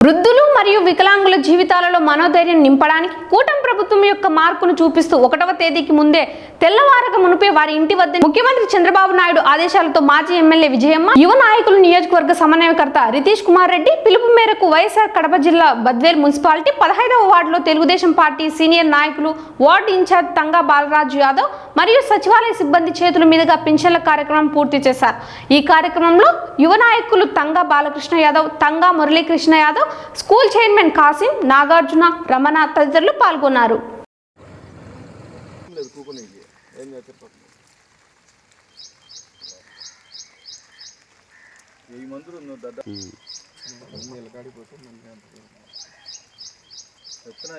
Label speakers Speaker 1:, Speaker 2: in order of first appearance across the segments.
Speaker 1: వృద్ధులు మరియు వికలాంగుల జీవితాలలో మనోధైర్యం నింపడానికి కూటమి ప్రభుత్వం యొక్క మార్పును చూపిస్తూ ఒకటవ తేదీకి ముందే తెల్లవారక మునిపే వారి ఇంటి వద్ద ముఖ్యమంత్రి చంద్రబాబు నాయుడు ఆదేశాలతో మాజీ ఎమ్మెల్యే విజయమ్మ యువ నాయకులు నియోజకవర్గ సమన్వయకర్త రితీష్ కుమార్ రెడ్డి పిలుపు మేరకు వైఎస్ఆర్ కడప జిల్లా బద్వేల్ మున్సిపాలిటీ పదహైదవ వార్డులో తెలుగుదేశం పార్టీ సీనియర్ నాయకులు వార్డు ఇన్ఛార్జ్ తంగా బాలరాజు యాదవ్ మరియు సచివాలయ సిబ్బంది చేతుల మీదుగా పింఛన్ల కార్యక్రమం పూర్తి చేశారు. ఈ కార్యక్రమంలో యువ నాయకులు తంగా బాలకృష్ణ యాదవ్ తంగా మురళీకృష్ణ యాదవ్ స్కూల్ చైర్మన్ కాసిం నాగార్జున రమణ తదితరులు పాల్గొన్నారు.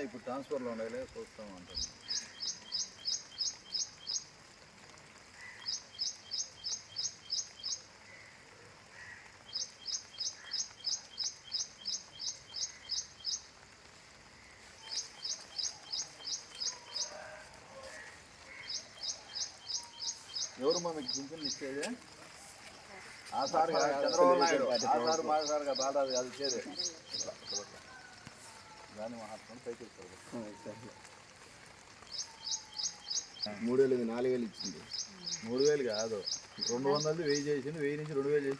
Speaker 2: ఇప్పుడు ట్రాన్స్ఫర్లో ఉండాలి చూస్తాం అంటాను ఎవరు మా మీకు పింఛన్లు ఇచ్చేది? ఆ సార్ చంద్రబాబు నాయుడు. ఆ సార్ మా సార్ కాదు, బాధ అది ఇచ్చేది. దాన్ని మహాత్ముడు పైకి
Speaker 3: మూడు వేలు నాలుగు వేలు ఇచ్చింది.
Speaker 2: మూడు వేలు కాదు. రెండు వందలది వెయ్యి చేసింది వెయ్యి నుంచి రెండు వేలు చేసి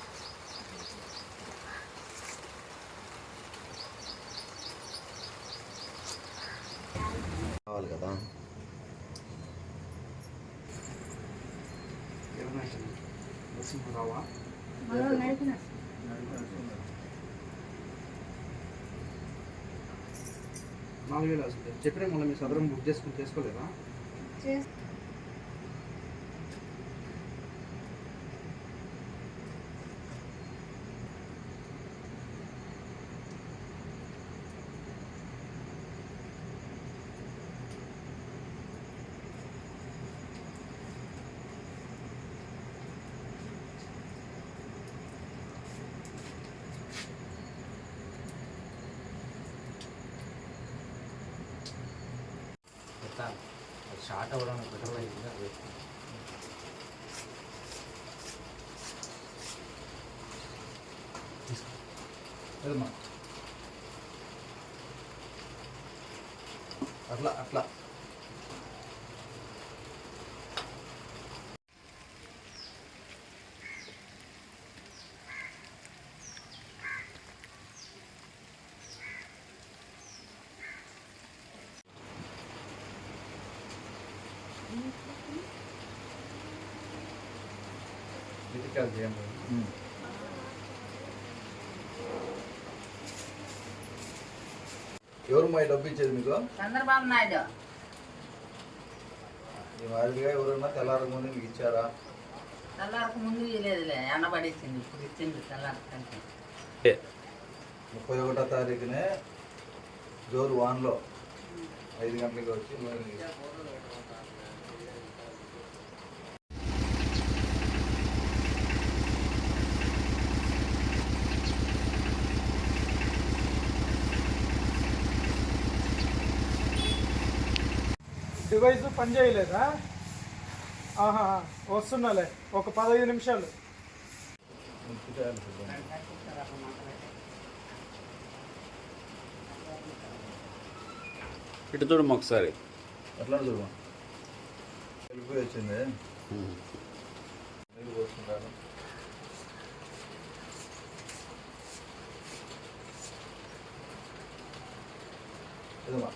Speaker 4: నాలుగు వేలు వస్తుంది చెప్పిన మళ్ళీ మీ సదరం బుక్ చేసుకుని చేసుకోలేదా?
Speaker 5: షార్ట్ అవ్వడం బెటర్ అయింది అది
Speaker 4: వెళ్మా అట్లా అట్లా
Speaker 2: ఇటుకాలు చేయండి ఎవరు మా డబ్బు ఇచ్చేది మీకు?
Speaker 6: చంద్రబాబు నాయుడు.
Speaker 2: ఈ మాదిరిగా ఎవరన్నా తెల్లారక ముందు మీకు ఇచ్చారా?
Speaker 6: తెల్లారకు ముందు ఇవ్వలేదులే ఎండబడేసింది ఇప్పుడు ఇచ్చింది తెల్లారి కంటే.
Speaker 2: ముప్పై ఒకటో తారీఖునే జోరు వాన్లో ఐదు గంటలకి వచ్చి
Speaker 7: డివైస్ పని చేయలేదా? ఆహా వస్తున్నాలే. ఒక పదహైదు నిమిషాలు.
Speaker 8: ఇటు చూడమ్మ ఒకసారి.
Speaker 2: ఎట్లా చూడు. వెళ్ళిపోయి వచ్చింది నీళ్ళు పోసుకుంటాను ఇదమ్మా